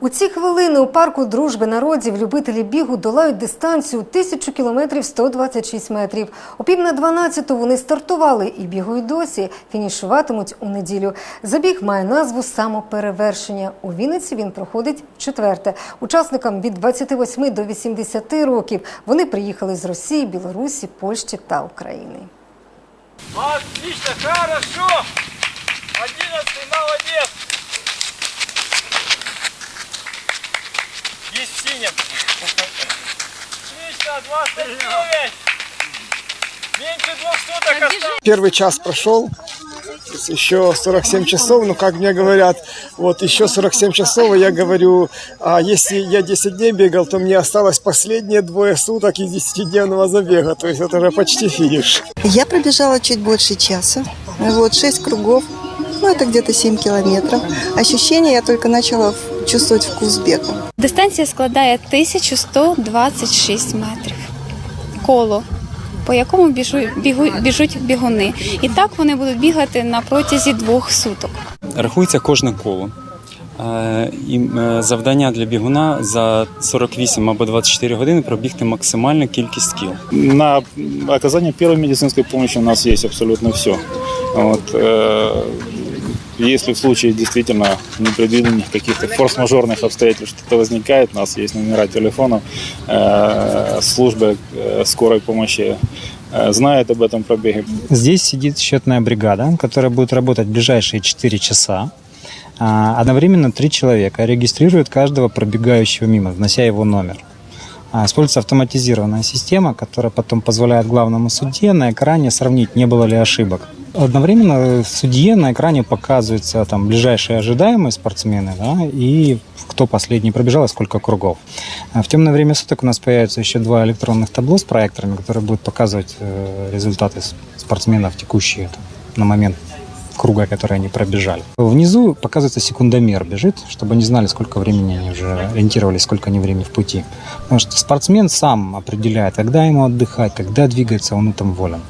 У ці хвилини у парку дружби народів любителі бігу долають дистанцію 1000 кілометрів 126 метрів. О пів на 12 вони стартували і бігають досі. Фінішуватимуть у неділю. Забіг має назву самоперевершення. У Вінниці він проходить четверте. Учасникам від 28 до 80 років вони приїхали з Росії, Білорусі, Польщі та України. Отлично, хорошо. Одиннадцатый, молодец. 29. Меньше двух суток осталось. Первый час прошел, еще 47 часов, ну, как мне говорят, вот еще 47 часов, и я говорю, а если я 10 дней бегал, то мне осталось последние двое суток из 10-дневного забега, то есть это уже почти финиш. Я пробежала чуть больше часа. Вот, 6 кругов. Ну, это где-то 7 километров. Ощущения я только начала в- чувствовать вкус бега. Дистанція складає 1126 метрів. Коло, по якому біжу, бігу, біжуть бігуни. І так вони будуть бігати на протязі двох суток. Рахується кожне коло. Е, І е, завдання для бігуна за 48 або 24 години пробігти максимальну кількість кіл. На оказание первой медицинской помощи у нас есть абсолютно все. Вот, э, если в случае действительно непредвиденных каких-то форс-мажорных обстоятельств что-то возникает, у нас есть номера телефонов э, службы э, скорой помощи э, знают об этом пробеге. Здесь сидит счетная бригада, которая будет работать ближайшие 4 часа. А, Одновременно три человека регистрируют каждого пробегающего мимо, внося его номер. А, Используется автоматизированная система, которая потом позволяет главному судье на экране сравнить, не было ли ошибок. Одновременно судье на экране показываются там ближайшие ожидаемые спортсмены да, и кто последний пробежал и сколько кругов. А В темное время суток у нас появится еще два электронных табло с проекторами, которые будут показывать э, результаты спортсменов текущие там, на момент круга, который они пробежали. Внизу показывается секундомер бежит, чтобы они знали, сколько времени они уже ориентировались, сколько они времени в пути. Потому что спортсмен сам определяет, когда ему отдыхать, когда двигается, он там волен.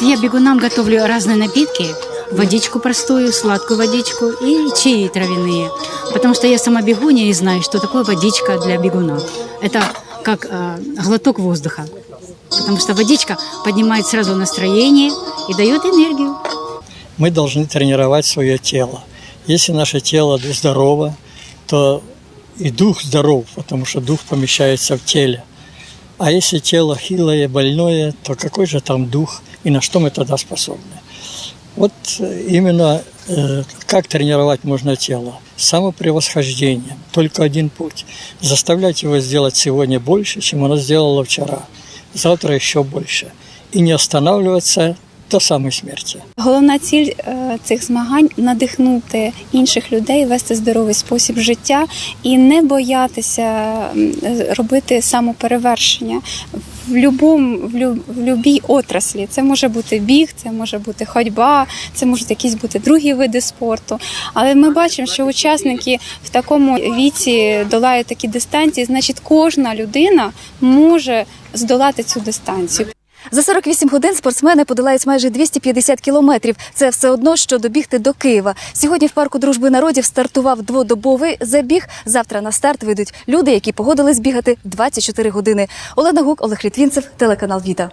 Я бегунам готовлю разные напитки, водичку простую, сладкую водичку и чаи травяные. Потому что я сама бегуня и знаю, что такое водичка для бегуна. Это как э, глоток воздуха. Потому что водичка поднимает сразу настроение и дает энергию. мы должны тренировать свое тело. Если наше тело здорово, то и дух здоров, потому что дух помещается в теле. А если тело хилое, больное, то какой же там дух и на что мы тогда способны? Вот э, именно э, как тренировать можно тело? Самопревосхождением. Только один путь. Заставлять его сделать сегодня больше, чем оно сделало вчера. Завтра еще больше. И не останавливаться до самой смерти. Головна ціль е, цих змагань надихнути інших людей, вести здоровий спосіб життя і не боятися робити самоперевершення в любому в, лю, в любій отраслі. Це може бути біг, це може бути ходьба, це можуть якісь бути другі види спорту. Але ми бачимо, що учасники в такому віці долають такі дистанції, значить, кожна людина може здолати цю дистанцію. За 48 годин спортсмени подолають майже 250 кілометрів. Це все одно, що добігти до Києва. Сьогодні в парку дружби народів стартував дводобовий забіг. Завтра на старт вийдуть люди, які погодились бігати 24 години. Олена Гук, Олег Літвінцев, телеканал Віта.